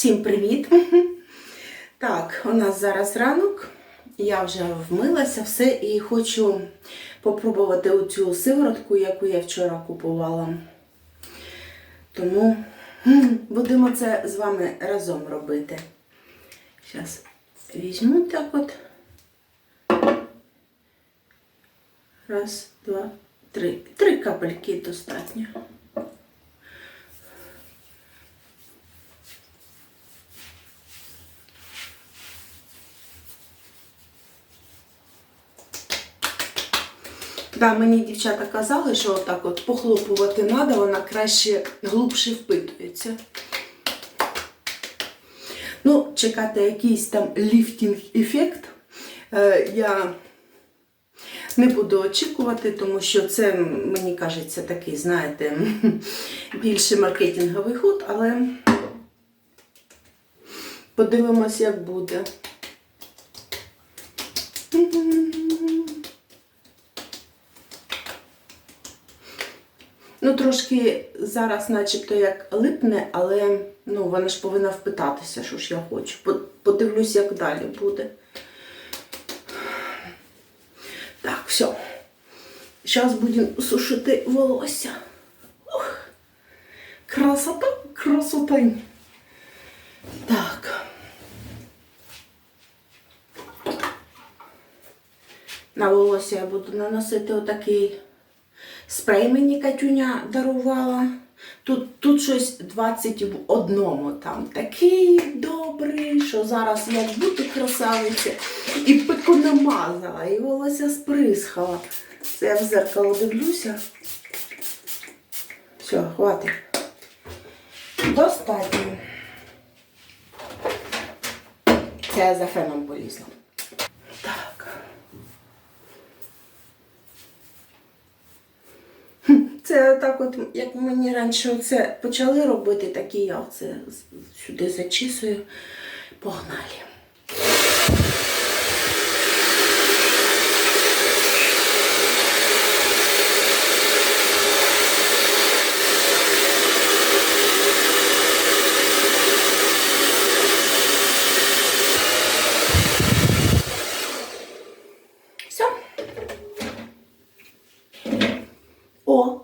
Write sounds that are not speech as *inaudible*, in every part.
Всім привіт! Так, у нас зараз ранок. Я вже вмилася все і хочу попробувати оцю сиворотку, яку я вчора купувала. Тому будемо це з вами разом робити. Зараз візьму так от. Раз, два, три. Три капельки достатньо. Да, мені дівчата казали, що отак от похлопувати треба, вона краще глубше впитується. Ну, чекати якийсь там ліфтінг-ефект е, я не буду очікувати, тому що це, мені кажеться, такий, знаєте, *laughs* більше маркетинговий ход, але подивимось, як буде. Ну, трошки зараз, начебто, як липне, але ну, вона ж повинна впитатися, що ж я хочу. Подивлюсь, як далі буде. Так, все. Зараз будемо сушити волосся. Ух. Красота, красота. Так. На волосся я буду наносити отакий спрей мені Катюня дарувала. Тут, тут щось 20 в одному там. Такий добрий, що зараз як бути красавиця. І пику намазала, і волосся сприсхала. Це я в зеркало дивлюся. Все, хватить. Достатньо. Це я за феном полізла. Це так от, як мені раніше це почали робити, так і я це сюди зачісую. Погнали. Все. О,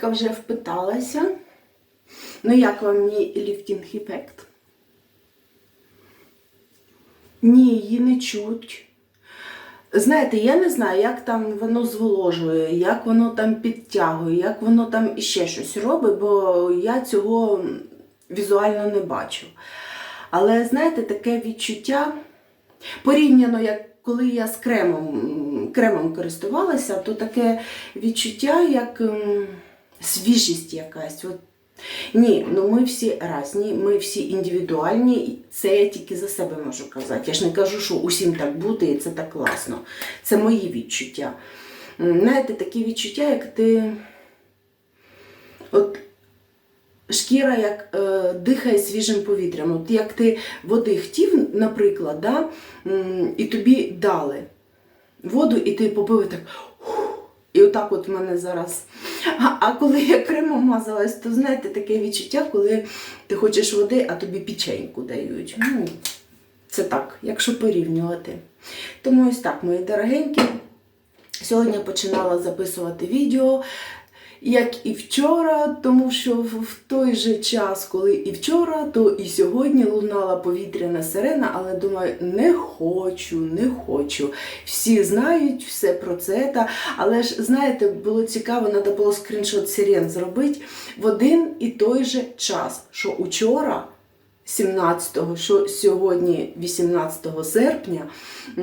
сиворотка вже впиталася. Ну, як вам мій ліфтінг-ефект? Ні, її не чуть. Знаєте, я не знаю, як там воно зволожує, як воно там підтягує, як воно там іще щось робить, бо я цього візуально не бачу. Але знаєте, таке відчуття порівняно, як коли я з кремом, кремом користувалася, то таке відчуття, як свіжість якась. От. Ні, ну ми всі різні, ми всі індивідуальні, це я тільки за себе можу казати. Я ж не кажу, що усім так буде і це так класно. Це мої відчуття. Знаєте, такі відчуття, як ти. От шкіра як е, дихає свіжим повітрям. От як ти води хотів, наприклад, да, і тобі дали воду, і ти попив і так. І отак от в мене зараз. А, а коли я кремом мазалась, то знаєте таке відчуття, коли ти хочеш води, а тобі печеньку дають. Ну, це так, якщо порівнювати. Тому ось так, мої дорогенькі. Сьогодні починала записувати відео, як і вчора, тому що в той же час, коли і вчора, то і сьогодні лунала повітряна сирена, але думаю, не хочу, не хочу. Всі знають все про це. Та, але ж, знаєте, було цікаво, треба було скріншот сирен зробити в один і той же час, що учора. 17-го, що сьогодні 18 серпня е,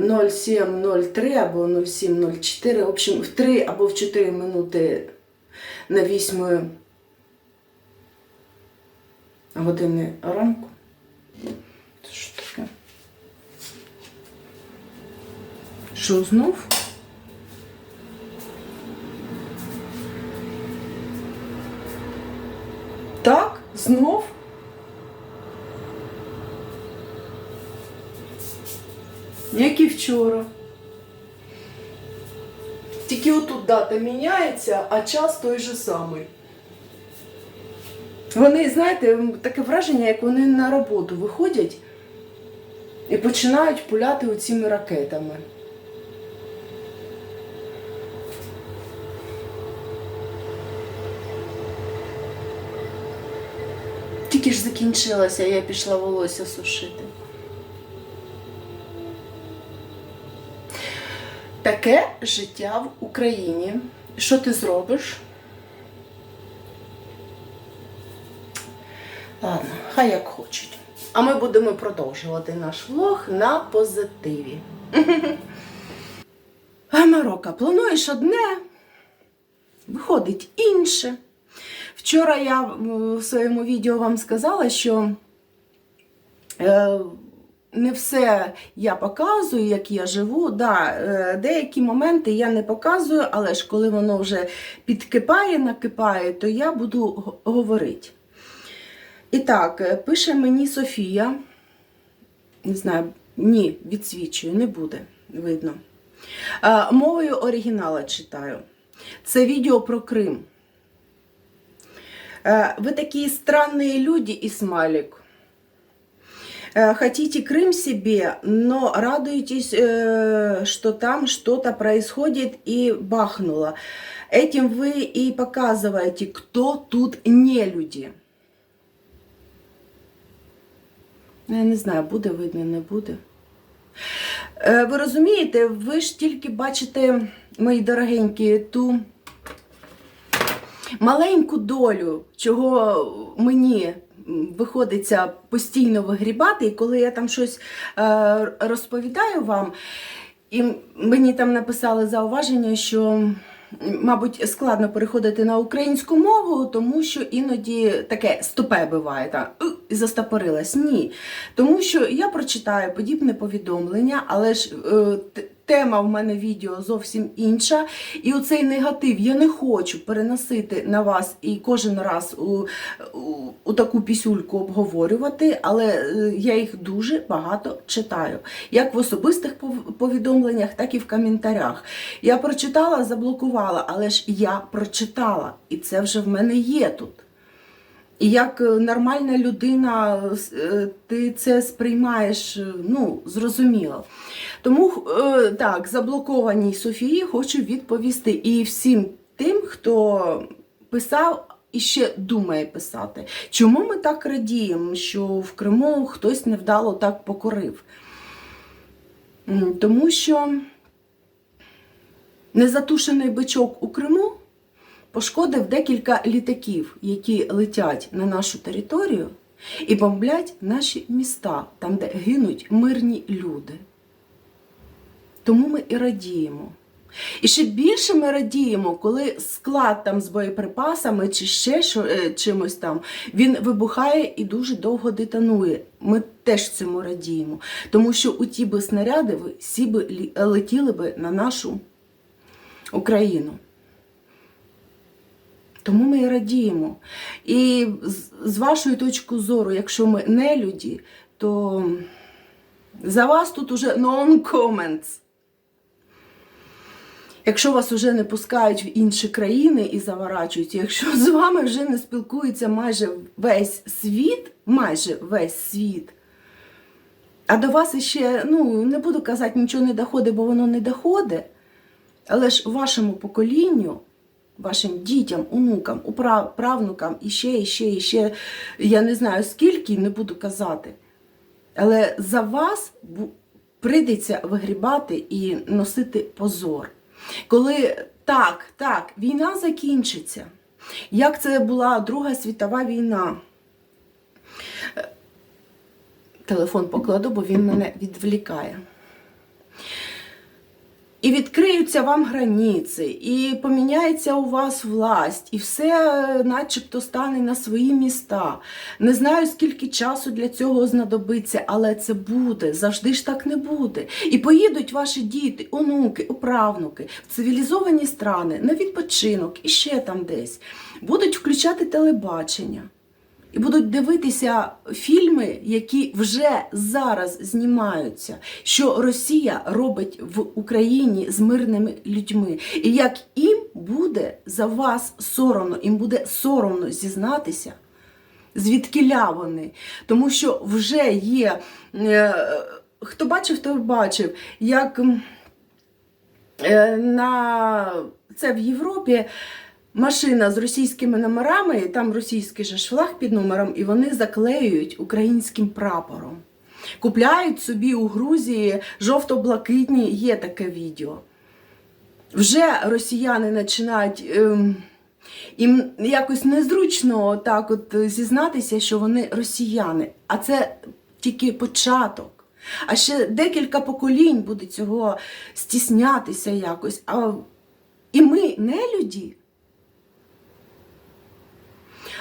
07.03 або 07.04, в общем, в 3 або в 4 минути на 8 години ранку. Це що таке? Що знов? Так, знов? Як і вчора. Тільки отут дата міняється, а час той же самий. Вони, знаєте, таке враження, як вони на роботу виходять і починають пуляти оціми ракетами. Тільки ж закінчилася, я пішла волосся сушити. Таке життя в Україні. Що ти зробиш? Ладно, хай як хочуть. А ми будемо продовжувати наш влог на позитиві. *laughs* А Марока, плануєш одне, виходить інше. Вчора я в своєму відео вам сказала, що е, не все я показую, як я живу. Да, е, деякі моменти я не показую, але ж коли воно вже підкипає, накипає, то я буду г- говорити. І так, е, пише мені Софія. Не знаю, ні, відсвічую, не буде, видно. Е, Мовою оригінала читаю. Це відео про Крим. Э, Вы такие странные люди, Исмалик. Э, Хотите Крым себе, но радуетесь, э, что там что-то происходит и бахнуло. Этим вы и показываете, кто тут не люди. Я не знаю, буде видно, не буде. Е, Ви розумієте, ви ж тільки бачите, мої дорогенькі, ту маленьку долю, чого мені м, виходиться постійно вигрібати, і коли я там щось е, розповідаю вам, і мені там написали зауваження, що, мабуть, складно переходити на українську мову, тому що іноді таке стопе буває, там, і застопорилась. Ні. Тому що я прочитаю подібне повідомлення, але ж е, тема в мене відео зовсім інша. І оцей негатив я не хочу переносити на вас і кожен раз у, у, у таку пісюльку обговорювати, але е, я їх дуже багато читаю. Як в особистих повідомленнях, так і в коментарях. Я прочитала, заблокувала, але ж я прочитала, і це вже в мене є тут. І як е, нормальна людина, е, ти це сприймаєш, е, ну, зрозуміло. Тому так, заблокованій Софії хочу відповісти і всім тим, хто писав і ще думає писати. Чому ми так радіємо, що в Криму хтось невдало так покорив? Тому що незатушений бичок у Криму пошкодив декілька літаків, які летять на нашу територію і бомблять наші міста, там, де гинуть мирні люди. Тому ми і радіємо. І ще більше ми радіємо, коли склад там з боєприпасами чи ще що, е, чимось там, він вибухає і дуже довго детонує. Ми теж цьому радіємо. Тому що у ті би снаряди всі би летіли би на нашу Україну. Тому ми і радіємо. І з- вашої точки зору, якщо ми не люди, то за вас тут уже non comments. Якщо вас вже не пускають в інші країни і заворачують, якщо з вами вже не спілкується майже весь світ, майже весь світ, а до вас іще, ну, не буду казати, нічого не доходить, бо воно не доходить, але ж вашому поколінню, вашим дітям, онукам, правнукам, і ще, і ще, і ще, я не знаю скільки, не буду казати. Але за вас прийдеться вигрібати і носити позор. Коли так, так, війна закінчиться. Як це була Друга світова війна? Е, Телефон покладу, бо він мене відвлікає. І відкриються вам границі, і поміняється у вас власть, і все е, начебто стане на свої міста. Не знаю, скільки часу для цього знадобиться, але це буде. Завжди ж так не буде. І поїдуть ваші діти, онуки, управнуки в цивілізовані страни на відпочинок і ще там десь. Будуть включати телебачення. І будуть дивитися фільми, які вже зараз знімаються, що Росія робить в Україні з мирними людьми. І як їм буде за вас соромно, їм буде соромно зізнатися, звідкіля вони. Тому що вже є, е, хто бачив, той бачив, як е, на це в Європі машина з російськими номерами, і там російський же ж флаг під номером, і вони заклеюють українським прапором. Купляють собі у Грузії жовто-блакитні, є таке відео. Вже росіяни починають. Ем, їм якось незручно так от зізнатися, що вони росіяни. А це тільки початок. А ще декілька поколінь буде цього стіснятися якось. А і ми не люди.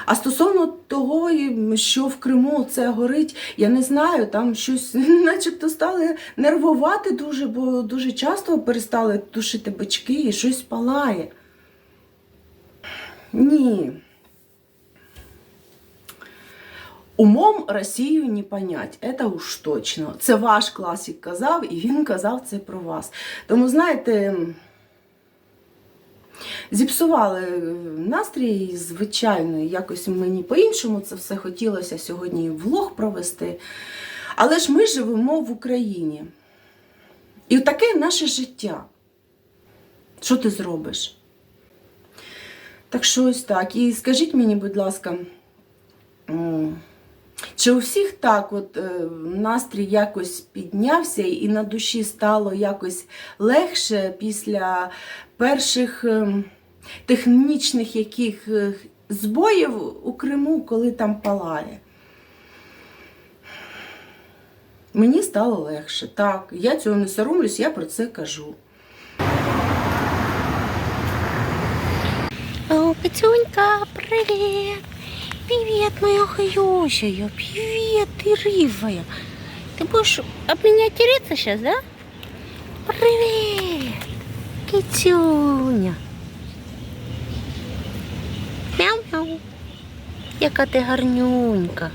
А стосовно того, що в Криму це горить, я не знаю, там щось *laughs* начебто стали нервувати дуже, бо дуже часто перестали тушити бички і щось палає. Ні. Умом Росію не понять, це уж точно. Це ваш класик казав, і він казав це про вас. Тому, знаєте, зіпсували настрій, звичайно, якось мені по-іншому це все хотілося сьогодні влог провести. Але ж ми живемо в Україні. І таке наше життя. Що ти зробиш? Так що ось так. І скажіть мені, будь ласка, чи у всіх так от е, настрій якось піднявся і на душі стало якось легше після перших ем, технічних яких е, збоїв у Криму, коли там палає? Мені стало легше. Так, я цього не соромлюсь, я про це кажу. О, Петюнька, привет! Привет, моя хорошая, привет, ты рыжая. Ты будешь об меня тереться сейчас, да? Привет, китюня. Мяу-мяу. Яка ти гарнюнька.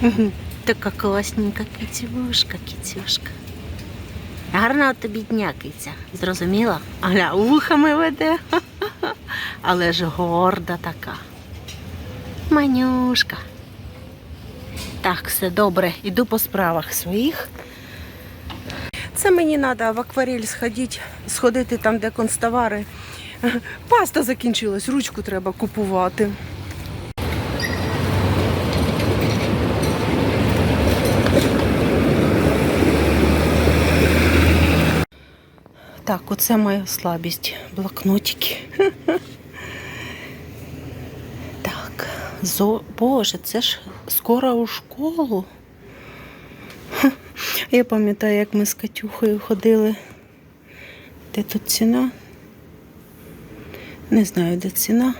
Мгм, Така класненька китюшка, китюшка. Гарна у тобі днякиця, зрозуміла? Аля вухами веде, *laughs* але ж горда така. Манюшка. Так, все добре, іду по справах своїх. Це мені треба в акварель сходити, сходити там, де констовари. Паста закінчилась, ручку треба купувати. Так, оце моя слабість. Блокнотики. Так, зо... Боже, це ж скоро у школу. Я пам'ятаю, як ми з Катюхою ходили. Де тут ціна? Не знаю, де ціна.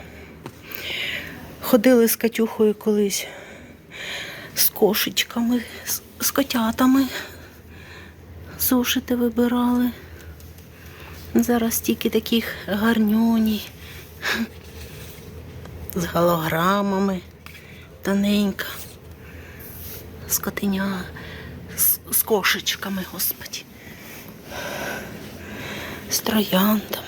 Ходили з Катюхою колись з кошечками, з, котятами. Зошити вибирали. Зараз тільки таких гарнюній. З голограмами. Тоненька. З котеня. З, з кошечками, господі. З трояндами.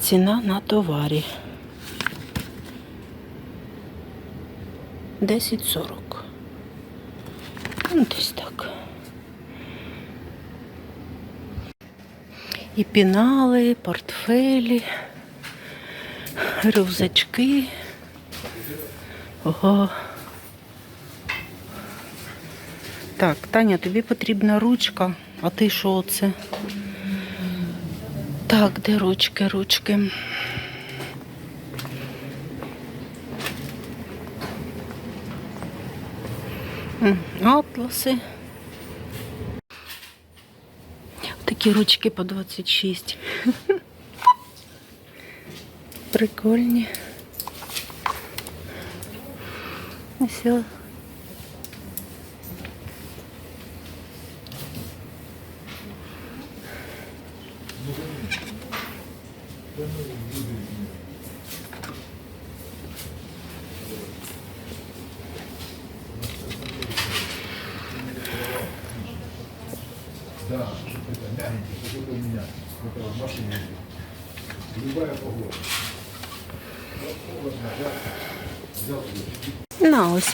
Ціна на товарі. 10.40. Ну, десь так. І пінали, і портфелі, рюкзачки. Ого. Так, Таня, тобі потрібна ручка, а ти що це? Так, де ручки, ручки? Атласи. Ручки по 26. Прикольні. Все.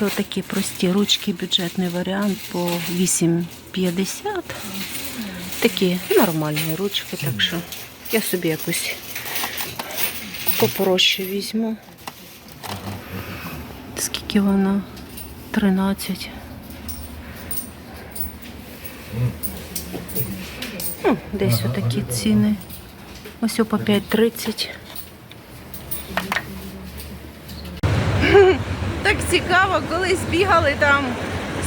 Ось такі прості ручки, бюджетний варіант по 8,50. Такі нормальні ручки, так що я собі якусь попроще візьму. Скільки вона? 13. Ну, десь отакі ціни. Ось по 5,30. Так цікаво, колись бігали там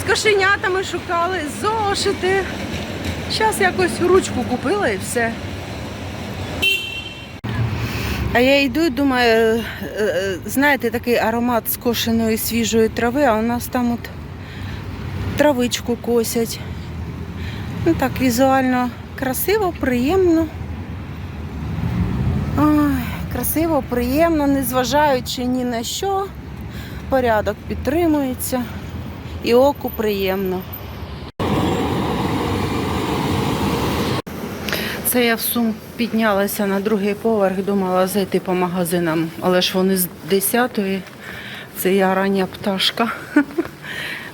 з кошенятами шукали зошити. Зараз якось ручку купила і все. А я йду і думаю, е, е, знаєте, такий аромат скошеної свіжої трави, а у нас там от травичку косять. Ну так візуально красиво, приємно. Ой, красиво, приємно, незважаючи ні на що порядок підтримується і оку приємно. Це я в сум піднялася на другий поверх, думала зайти по магазинам, але ж вони з 10-ї. Це я рання пташка. *laughs*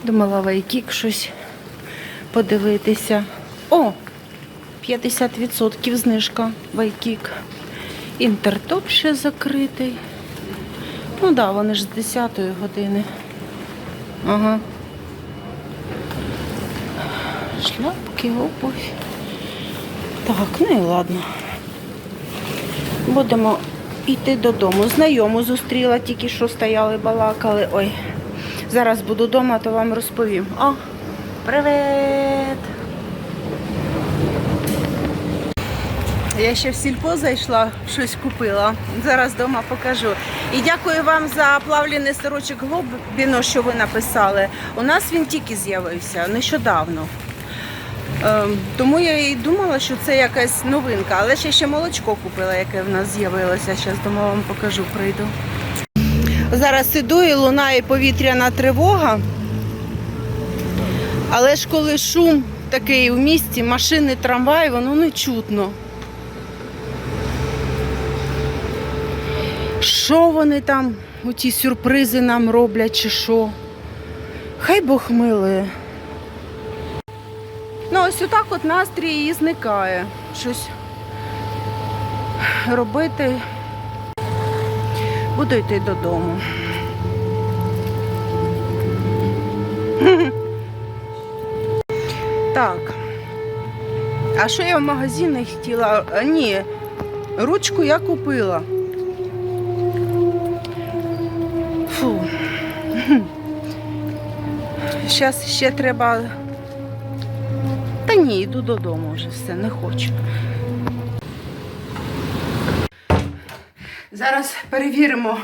Думала вайкік щось подивитися. О! 50% знижка вайкік. Інтертоп ще закритий. Ну так, да, вони ж з 10 години. Ага. Шляпки, обувь. Так, ну і ладно. Будемо йти додому. Знайому зустріла, тільки що стояли, балакали. Ой, зараз буду вдома, то вам розповім. О, привіт! Я ще в сільпо зайшла, щось купила. Зараз вдома покажу. І дякую вам за плавлений сорочок Глобіно, що ви написали. У нас він тільки з'явився нещодавно. Ем, тому я і думала, що це якась новинка, але ще ще молочко купила, яке в нас з'явилося. Зараз дома вам покажу, прийду. Зараз іду і лунає повітряна тривога. Але ж коли шум такий у місті, машини, трамваї, воно не чутно. Що вони там, оті сюрпризи нам роблять, чи що? Хай Бог милує. Ну, ось отак от настрій і зникає. Щось робити. Буду йти додому. *laughs* Так. А що я в магазині хотіла? Ні, ручку я купила. Зараз ще треба. Та ні, йду додому вже все, не хочу. Зараз перевіримо,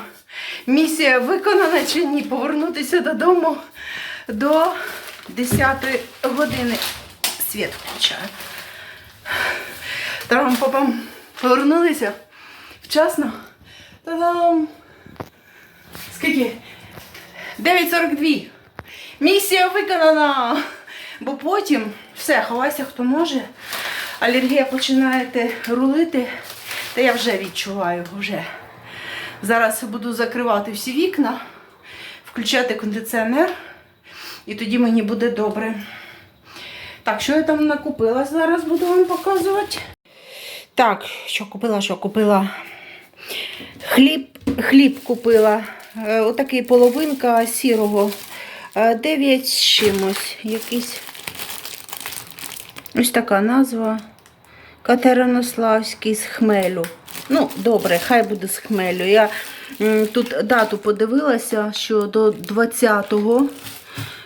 місія виконана чи ні. Повернутися додому до 10 години. Світ включаю. Тарам попам повернулися вчасно. Та-дам! Скільки? 9.42. Місія виконана. Бо потім все, ховайся, хто може. Алергія починає рулити, та я вже відчуваю. вже. Зараз буду закривати всі вікна, включати кондиціонер, і тоді мені буде добре. Так, що я там накупила, зараз буду вам показувати. Так, що купила, що купила? Хліб, хліб купила. Е, Отакий половинка сірого. Е, 9 з чимось. Якийсь. Ось така назва. Катеринославський з хмелю. Ну, добре, хай буде з хмелю. Я тут дату подивилася, що до 20-го.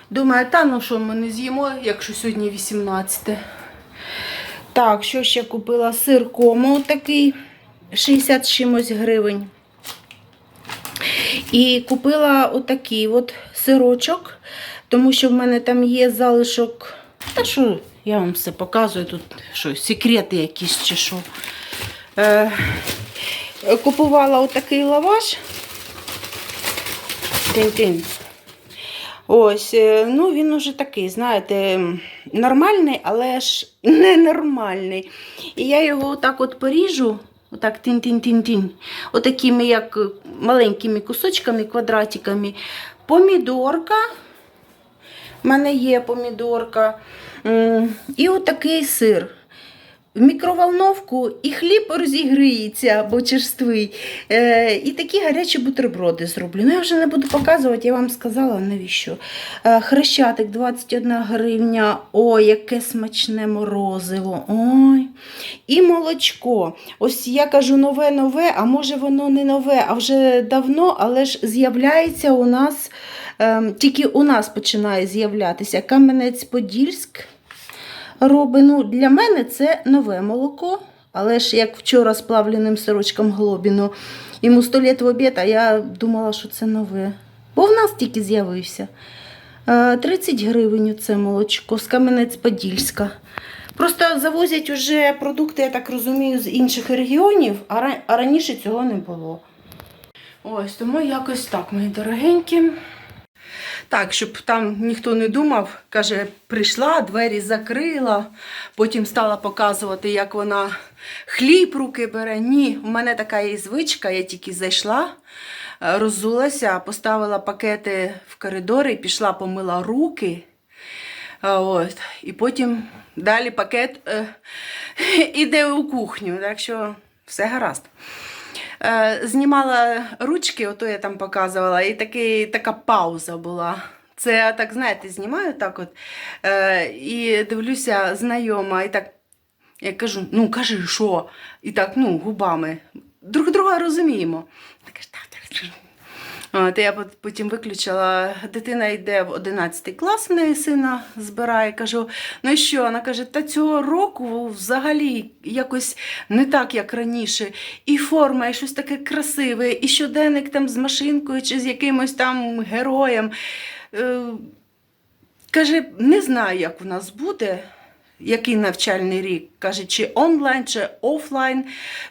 Думаю, та ну що ми не з'їмо, якщо сьогодні 18. Так, що ще купила? Сир кому такий 60 чимось гривень. І купила отакий от сирочок, тому що в мене там є залишок. Та що, я вам все показую, тут що, секрети якісь чи що. Е, купувала отакий лаваш. Ось, е, ну він уже такий, знаєте, нормальний, але ж ненормальний. І я його отак от поріжу, отак тин-тин-тин-тин, отакими як маленькими кусочками, квадратиками. Помідорка. У мене є помідорка. І отакий сир. В мікроволновку і хліб розігріється, бо черствий. Е, і такі гарячі бутерброди зроблю. Ну, я вже не буду показувати, я вам сказала навіщо. Е, хрещатик 21 гривня. Ой, яке смачне морозиво. Ой. І молочко. Ось я кажу нове-нове, а може воно не нове, а вже давно, але ж з'являється у нас, е, тільки у нас починає з'являтися Кам'янець-Подільськ робить. Ну, для мене це нове молоко. Але ж як вчора з плавленим сирочком Глобіно, йому 100 літ в обід, а я думала, що це нове. Бо в нас тільки з'явився. Е, 30 гривень це молочко з Кам'янець-Подільська. Просто завозять уже продукти, я так розумію, з інших регіонів, а раніше цього не було. Ось, тому якось так, мої дорогенькі. Так, щоб там ніхто не думав, каже, прийшла, двері закрила, потім стала показувати, як вона хліб руки бере. Ні, у мене така є звичка, я тільки зайшла, е, роззулася, поставила пакети в коридор і пішла, помила руки. От, і потім далі пакет е, *laughs* іде у кухню, так що все гаразд. Е, знімала ручки, ото я там показувала, і такий, така пауза була. Це я так, знаєте, знімаю так от е, і дивлюся знайома, і так я кажу, ну кажи, що? І так, ну, губами. Друг друга розуміємо. Так, так, так. От, я потім виключила, дитина йде в 11 клас, в неї сина збирає. Кажу, ну і що? Вона каже, та цього року взагалі якось не так, як раніше. І форма, і щось таке красиве, і щоденник там з машинкою чи з якимось там героєм. Е, каже, не знаю, як у нас буде. Який навчальний рік, каже, чи онлайн, чи офлайн,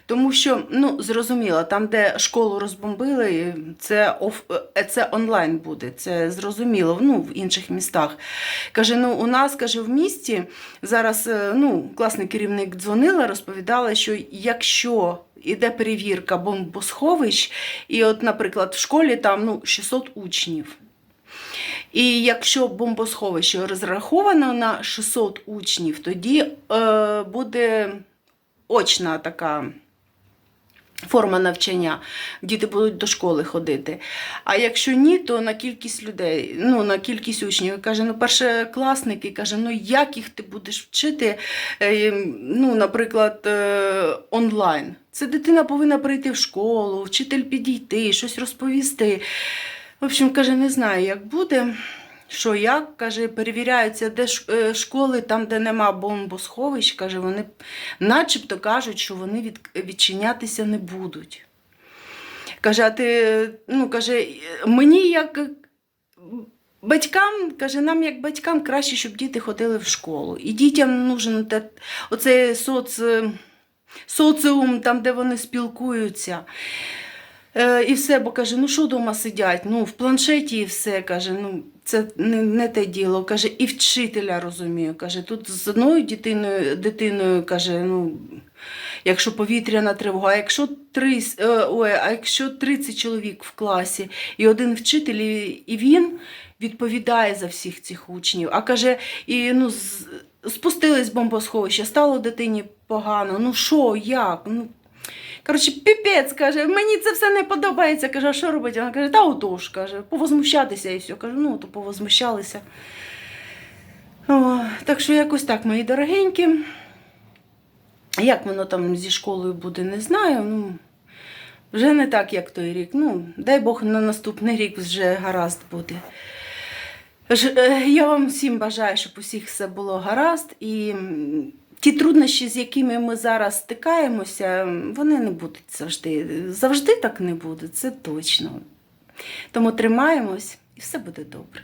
тому що, ну, зрозуміло, там, де школу розбомбили, це, оф, е, це онлайн буде, це зрозуміло, ну, в інших містах. Каже, ну, у нас, каже, в місті зараз, е, ну, класний керівник дзвонила, розповідала, що якщо іде перевірка бомбосховищ, і от, наприклад, в школі там, ну, 600 учнів, і якщо бомбосховище розраховано на 600 учнів, тоді е, буде очна така форма навчання. Діти будуть до школи ходити. А якщо ні, то на кількість людей, ну на кількість учнів. Каже, ну першокласники, каже, ну як їх ти будеш вчити, е, ну, наприклад, е, онлайн. Це дитина повинна прийти в школу, вчитель підійти, щось розповісти. В общем, каже, не знаю, як буде. Що як, каже, перевіряються, де е, школи, там, де нема бомбосховищ, каже, вони начебто кажуть, що вони від, відчинятися не будуть. Каже, а ти, ну, каже, мені як батькам, каже, нам як батькам краще, щоб діти ходили в школу. І дітям нужен оцей соц, соціум, там, де вони спілкуються. Е, і все, бо каже, ну що вдома сидять? Ну, в планшеті і все. Каже, ну це не, не те діло. Каже, і вчителя розумію. Каже, тут з одною дитиною, дитиною каже, ну, якщо повітряна тривога, а якщо, три, е, ой, а якщо 30 чоловік в класі, і один вчитель, і, він відповідає за всіх цих учнів. А каже, і ну, спустились бомбосховища, стало дитині погано. Ну що, як? Ну, Коротше, піпець, каже, мені це все не подобається. Каже, а що робити? Вона каже, та отож, каже, повозмущатися і все. Кажу, ну, то повозмущалися. О, так що якось так, мої дорогенькі. Як воно там зі школою буде, не знаю. Ну, вже не так, як той рік. Ну, дай Бог на наступний рік вже гаразд буде. Е, Я вам всім бажаю, щоб усіх все було гаразд. І ті труднощі, з якими ми зараз стикаємося, вони не будуть завжди. Завжди так не буде, це точно. Тому тримаємось і все буде добре.